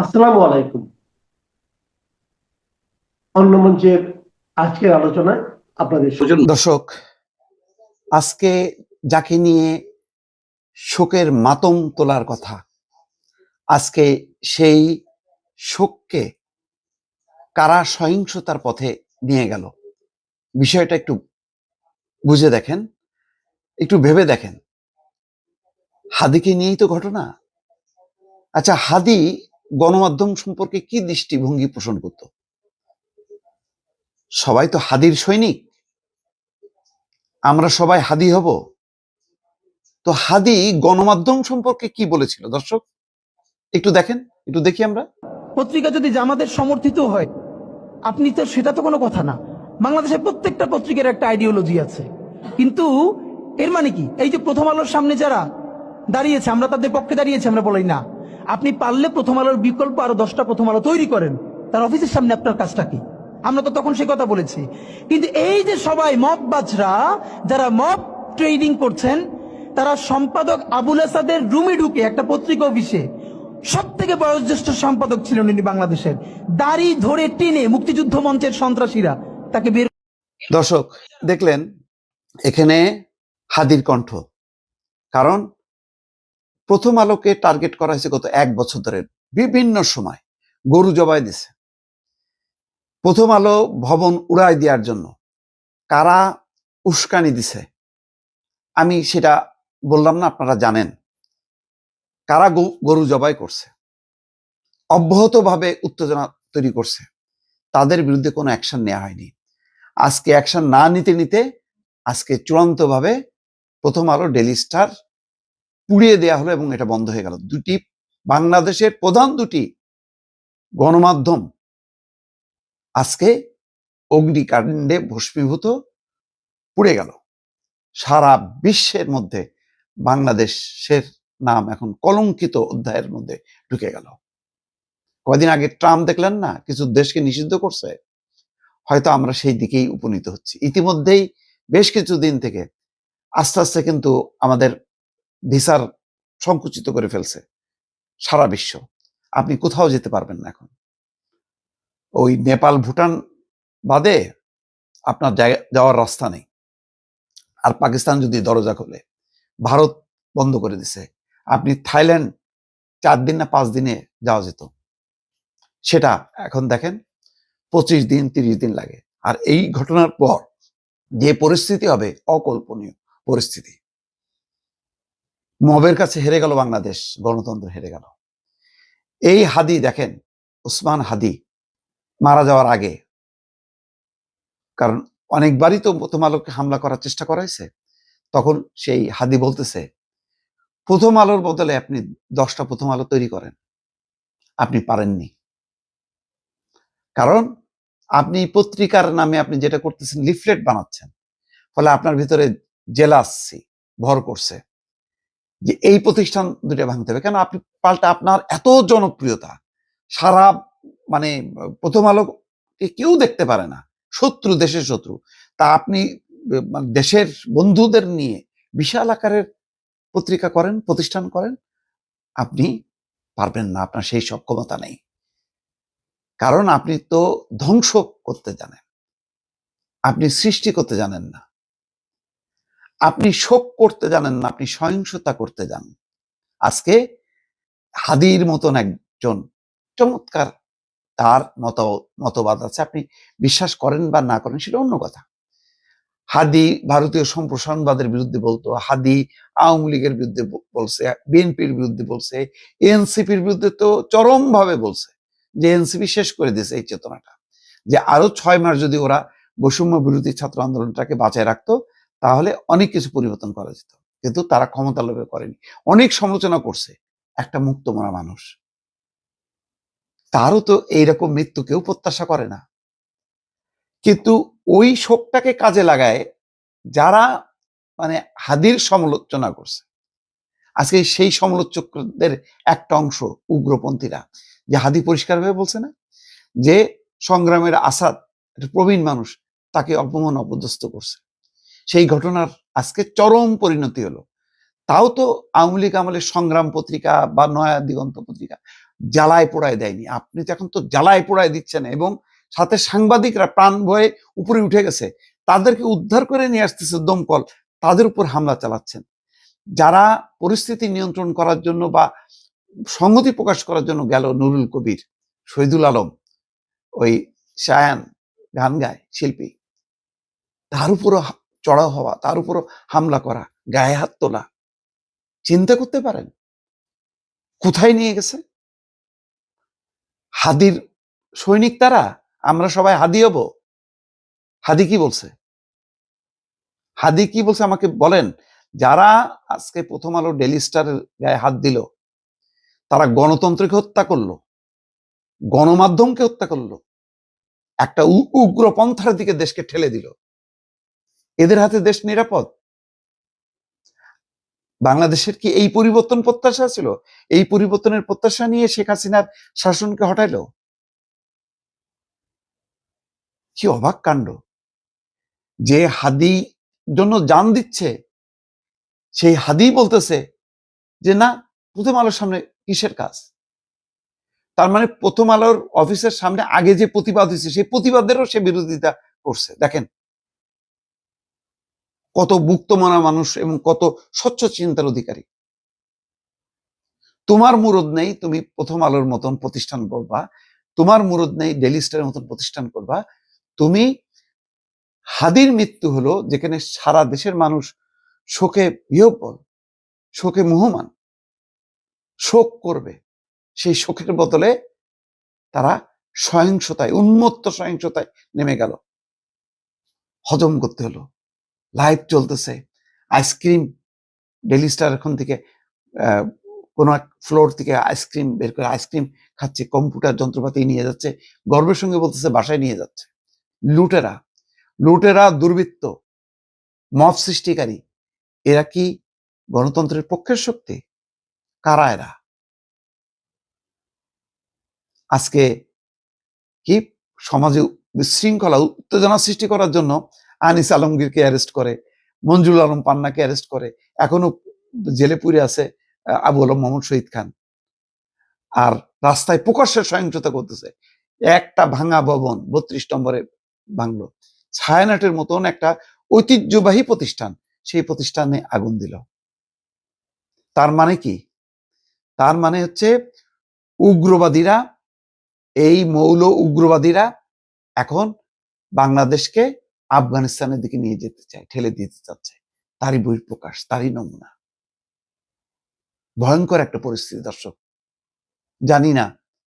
আসসালামু আলাইকুম। অন্য মঞ্চের আজকের আলোচনায় আপনাদের দর্শক, আজকে যাকে নিয়ে শোকের মাতম তোলার কথা, আজকে সেই শোককে কারা সহিংসতার পথে নিয়ে গেল, বিষয়টা একটু বুঝে দেখেন, একটু ভেবে দেখেন। হাদিকে নিয়েই তো ঘটনা। আচ্ছা হাদি গণমাধ্যম সম্পর্কে কি দৃষ্টিভঙ্গি পোষণ করত? সবাই তো হাদির সৈনিক। আমরা সবাই হাদি হব। তো হাদি গণমাধ্যম সম্পর্কে কি বলেছিল? দর্শক, একটু দেখেন, একটু দেখি আমরা। পত্রিকা যদি জামাতের সমর্থিত হয়, আপনি তো সেটা তো কোনো কথা না। বাংলাদেশের প্রত্যেকটা পত্রিকার একটা আইডিওলজি আছে। কিন্তু এর মানে কি? এই যে প্রথম আলোর সামনে যারা দাঁড়িয়েছে, আমরা তাদের পক্ষে দাঁড়িয়েছি, আমরা বলি না। আপনি পারলে প্রথম আলোর বিকল্প আরও দশটা প্রথম আলো তৈরি করেন। তার অফিসের সামনে আপনার কাজটা কি? আমরা তো তখন সে কথা বলেছি। কিন্তু এই যে সবাই মব বাজরা, যারা মব ট্রেডিং করছেন, তারা সম্পাদক আবুল আসাদের রুমে ঢুকে একটা পত্রিকা অফিসে সব থেকে বয়োজ্যেষ্ঠ সম্পাদক ছিলেন উনি বাংলাদেশের। দাড়ি ধরে টেনে মুক্তিযুদ্ধ মঞ্চের সন্ত্রাসীরা তাকে বের দর্শক, দেখলেন, এখানে হাদির কণ্ঠ। কারণ প্রথম আলোকে টার্গেট করা হয়েছে গত এক বছর ধরে, বিভিন্ন সময়। গরু জবাই দিছে। প্রথম আলো ভবন উড়াই দেওয়ার জন্য। কারা উস্কানি দিছে? আমি সেটা বললাম না, আপনারা জানেন। কারা গরু জবাই করছে? অব্যাহতভাবে উত্তেজনা তৈরি করছে। তাদের বিরুদ্ধে কোনো অ্যাকশন নেওয়া হয়নি। আজকে অ্যাকশন না নিতে নিতে, আজকে চূড়ান্তভাবে প্রথম আলো ডেলি স্টার পুড়িয়ে দেওয়া হলো এবং এটা বন্ধ হয়ে গেল। দুটি বাংলাদেশের প্রধান দুটি গণমাধ্যম আজকে অগ্নিকাণ্ডে ভস্মীভূত পুড়ে গেল। সারা বিশ্বের মধ্যে বাংলাদেশের নাম এখন কলঙ্কিত অধ্যায়ের মধ্যে ঢুকে গেল। কয়দিন আগে ট্রাম্প দেখলেন না, কিছু দেশকে নিষিদ্ধ করছে। হয়তো আমরা সেই দিকেই উপনীত হচ্ছি। ইতিমধ্যেই বেশ কিছু দিন থেকে আস্তে আস্তে কিন্তু আমাদের ভিসার সংকুচিত করে ফেলছে সারা বিশ্ব। আপনি কোথাও যেতে পারবেন না এখন। ওই নেপাল, ভুটান বাদে আপনার যাওয়ার রাস্তা নেই। আর পাকিস্তান যদি দরজা খোলে, ভারত বন্ধ করে দিছে, আপনি থাইল্যান্ড চার দিন না পাঁচ দিনে যাওয়া যেত। সেটা এখন দেখেন, পঁচিশ দিন, তিরিশ দিন লাগে। আর এই ঘটনার পর যে পরিস্থিতি হবে, অকল্পনীয় পরিস্থিতি। মবের কাছে হেরে গেল বাংলাদেশ, গণতন্ত্র হেরে গেল। এই হাদি দেখেন, উসমান হাদি মারা যাওয়ার আগে। কারণ অনেকবারই তো প্রথম আলোকে হামলা করার চেষ্টা করা হয়েছে তখন সেই হাদি বলতেছে, প্রথম আলোর বদলে আপনি দশটা প্রথম আলো তৈরি করেন। আপনি পারেননি। কারণ আপনি পত্রিকার নামে আপনি যেটা করতেছেন, লিফলেট বানাচ্ছেন। ফলে আপনার ভিতরে জেলাসি ভর করছে। যে এই প্রতিষ্ঠান দুটো ভাঙতে হবে। কেন? আপনি পাল্টা আপনার এত জনপ্রিয়তা, সারা মানে প্রথম আলোকে কেউ দেখতে পারে না। শত্রু দেশের শত্রু। তা আপনি মানে দেশের বন্ধুদের নিয়ে বিশাল আকারের পত্রিকা করেন, প্রতিষ্ঠান করেন, আপনি পারবেন না, আপনার সেই সক্ষমতা নেই। কারণ আপনি তো ধ্বংস করতে জানেন। আপনি সৃষ্টি করতে জানেন না। আপনি শোক করতে জানেন না, আপনি সহিংসতা করতে জানেন। আজকে হাদির মতন একজন, চমৎকার তার মত, মতবাদ আছে, আপনি বিশ্বাস করেন বা না করেন সেটা অন্য কথা। হাদি ভারতীয় সম্প্রসারণবাদের বিরুদ্ধে বলতো, হাদি আওয়ামী লীগের বিরুদ্ধে বলছে, বিএনপির বিরুদ্ধে বলছে, এনসিপির বিরুদ্ধে তো চরম ভাবে বলছে, যে এনসিপি শেষ করে দিয়েছে এই চেতনাটা। যে আরও ছয় মাস যদি ওরা বৈষম্য বিরোধী ছাত্র আন্দোলনটাকে বাঁচায় রাখতো তাহলে অনেক কিছু পরিবর্তন করা যেত। কিন্তু তারা ক্ষমতা লোভে করেনি। অনেক সমালোচনা করছে, একটা মুক্ত মনা মানুষ। তারও তো এইরকম মৃত্যু কেউ প্রত্যাশা করে না। কিন্তু ওই শোকটাকে কাজে লাগায় যারা মানে হাদির সমালোচনা করছে। আজকে সেই সমালোচকদের একটা অংশ উগ্রপন্থীরা, যে হাদি পরিষ্কারভাবে বলছে না? যে সংগ্রামের আসাদ প্রবীণ মানুষ, তাকে অপমান অপদস্থ করছে। সেই ঘটনার আজকে চরম পরিণতি হলো। তাও তো আওয়ামী লীগ আমলের সংগ্রাম পত্রিকা বা নয়া দিগন্ত পত্রিকা জ্বালায় পোড়ায় দেয়নি। আপনি তো এখন তো জ্বালায় পোড়ায় দিচ্ছেন এবং সাথে সাংবাদিকরা প্রাণ ভয়ে উপরে উঠে গেছে। তাদেরকে উদ্ধার করে নিয়ে আসতেছে দমকল, তাদের উপর হামলা চালাচ্ছেন। যারা পরিস্থিতি নিয়ন্ত্রণ করার জন্য বা সংহতি প্রকাশ করার জন্য গেল নুরুল কবির, শহীদুল আলম, ওই শায়ান গান গায়, শিল্পী। তার উপরও চড়াও হওয়া, তার উপর হামলা করা, গায়ে হাত তোলা। চিন্তা করতে পারেন? কোথায় নিয়ে গেছে? হাদির সৈনিক তারা? আমরা সবাই হাদি হব। হাদি কি বলছে? হাদি কি বলছে আমাকে বলেন? যারা আজকে প্রথম আলো ডেলি স্টারের গায়ে হাত দিল, তারা গণতন্ত্রকে হত্যা করল, গণমাধ্যমকে হত্যা করল, একটা উগ্রপন্থার দিকে দেশকে ঠেলে দিল। এদের হাতে দেশ নিরাপদ? বাংলাদেশের কি এই পরিবর্তন প্রত্যাশা ছিল? এই পরিবর্তনের প্রত্যাশা নিয়ে শেখ হাসিনার শাসনকে হটাইলো? কি অবাক কাণ্ড। যে হাদি জন্য জান দিচ্ছে, সেই হাদি বলতেছে যে, না, প্রথম আলোর সামনে কিসের কাজ? তার মানে প্রথম আলোর অফিসের সামনে আগে যে প্রতিবাদ হয়েছে, সেই প্রতিবাদেরও সে বিরোধিতা করছে। দেখেন কত মুক্তমনা মানুষ এবং কত স্বচ্ছ চিন্তার অধিকারী। তোমার মুরদ নেই, তুমি প্রথম আলোর মতন প্রতিষ্ঠান করবা। তোমার মুরদ নেই ডেলি স্টারের মতন প্রতিষ্ঠান করবা। তুমি হাদির মৃত্যু হলো, যেখানে সারা দেশের মানুষ শোকে বিহব্বল শোকে মুহমান, শোক করবে। সেই শোকের বদলে তারা সহিংসতায়, উন্মত্ত সহিংসতায় নেমে গেল। হজম করতে হলো। লাইভ চলতেছে। আইসক্রিম ডেলি স্টার এখন থেকে কোনো এক ফ্লোর থেকে আইসক্রিম বের করে আইসক্রিম খাচ্ছে কম্পিউটার যন্ত্রপাতি নিয়ে যাচ্ছে, গর্বের সঙ্গে বলতেছে বাসায় নিয়ে যাচ্ছে। লুটেরা লুটেরা দুর্বৃত্ত, মব সৃষ্টিকারী, এরা কি গণতন্ত্রের পক্ষের শক্তি? কারা এরা? আজকে কি সমাজে বিশৃঙ্খলা উত্তেজনা সৃষ্টি করার জন্য আনিস আলমগীরকে অ্যারেস্ট করে মঞ্জুল আলম পান্নাকে অ্যারেস্ট করে, এখনও জেলে পুরে আছে আবু আলম মোহাম্মদ শহীদ খান। আর রাস্তায় প্রকাশ্যে সহিংসতা করতেছে। একটা ভাঙা ভবন বত্রিশ নম্বরে ভাঙলো। ছায়ানাটের মতন একটা ঐতিহ্যবাহী প্রতিষ্ঠান, সেই প্রতিষ্ঠানে আগুন দিল। তার মানে কি? তার মানে হচ্ছে উগ্রবাদীরা, এই মৌল উগ্রবাদীরা এখন বাংলাদেশকে আফগানিস্তানের দিকে নিয়ে যেতে চায়, ঠেলে দিতে চাচ্ছে। তারই বহিঃপ্রকাশ, তারই নমুনা। ভয়ঙ্কর একটা পরিস্থিতি, দর্শক। জানি না